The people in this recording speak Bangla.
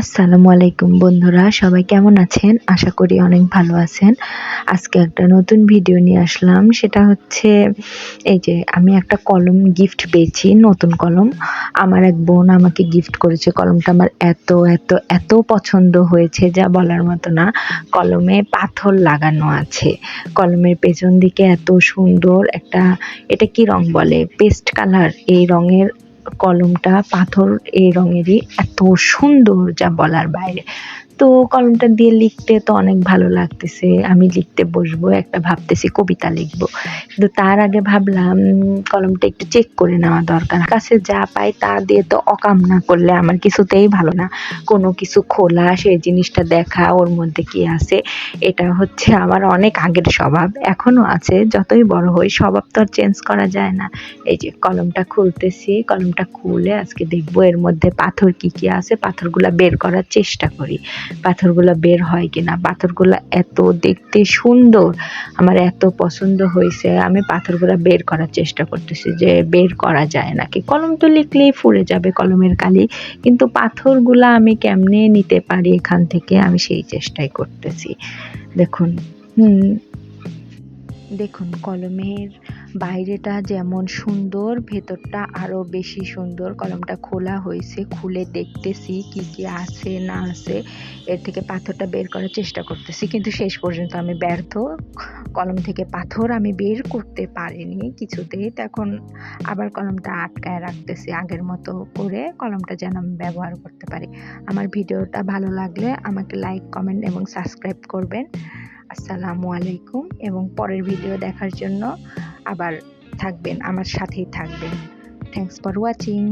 আসসালামু আলাইকুম বন্ধুরা, সবাই কেমন আছেন? আশা করি অনেক ভালো আছেন। আজকে একটা নতুন ভিডিও নিয়ে আসলাম, সেটা হচ্ছে এই যে আমি একটা কলম গিফট পেয়েছি, নতুন কলম। আমার এক বোন আমাকে গিফট করেছে, কলমটা আমার এত এত এত পছন্দ হয়েছে, যা বলার মতো না। কলমে পাথর লাগানো আছে। কলমের পেছন দিকে এত সুন্দর একটা, এটা কি রং বলে? Paste colour. এই রঙের কলমটা পাথর এই রঙেরই এত সুন্দর যা বলার বাইরে। তো কলমটা দিয়ে লিখতে তো অনেক ভালো লাগতেছে। আমি লিখতে বসবো, একটা ভাবতেছি কবিতা লিখব। কিন্তু তার আগে ভাবলাম, কলমটা একটু চেক করে নেওয়া দরকার। কাছে যা পাই তা দিয়ে তো অকাম না করলে আমার কিছুতেই ভালো না। কোনো কিছু খোলা, সেই জিনিসটা দেখা, ওর মধ্যে কি আছে, এটা হচ্ছে আমার অনেক আগের স্বভাব, এখনও আছে। যতই বড় হই, স্বভাব তো আর চেঞ্জ করা যায় না। এই যে কলমটা খুলতেছি, কলমটা খুলে আজকে দেখব এর মধ্যে পাথর কি কি আছে, পাথরগুলা বের করার চেষ্টা করি। পাথরগুলা বের হয় কিনা, পাথরগুলা এত দেখতে সুন্দর, আমার এত পছন্দ হয়েছে, আমি পাথরগুলা বের করার চেষ্টা করতেছি যে বের করা যায় নাকি। কলম তো লিখলেই ফুরে যাবে কলমের কালি, কিন্তু পাথরগুলা আমি কেমনে নিতে পারি এখান থেকে, আমি সেই চেষ্টাই করতেছি। দেখুন, হুম, দেখুন, কলমের বাইরেটা যেমন সুন্দর, ভেতরটা আরও বেশি সুন্দর। কলমটা খোলা হয়েছে, খুলে দেখতেছি কি কি আছে, না আছে। এর থেকে পাথরটা বের করার চেষ্টা করতেছি, কিন্তু শেষ পর্যন্ত আমি ব্যর্থ। কলম থেকে পাথর আমি বের করতে পারিনি কিছুতেই। তখন আবার কলমটা আটকায় রাখতেছি আগের মতো করে, কলমটা যেন আমি ব্যবহার করতে পারি। আমার ভিডিওটা ভালো লাগলে আমাকে লাইক, কমেন্ট এবং সাবস্ক্রাইব করবেন। আসসালামু আলাইকুম এবং পরের ভিডিও দেখার জন্য আবার থাকবেন আমার সাথেই থাকবেন। Thanks for watching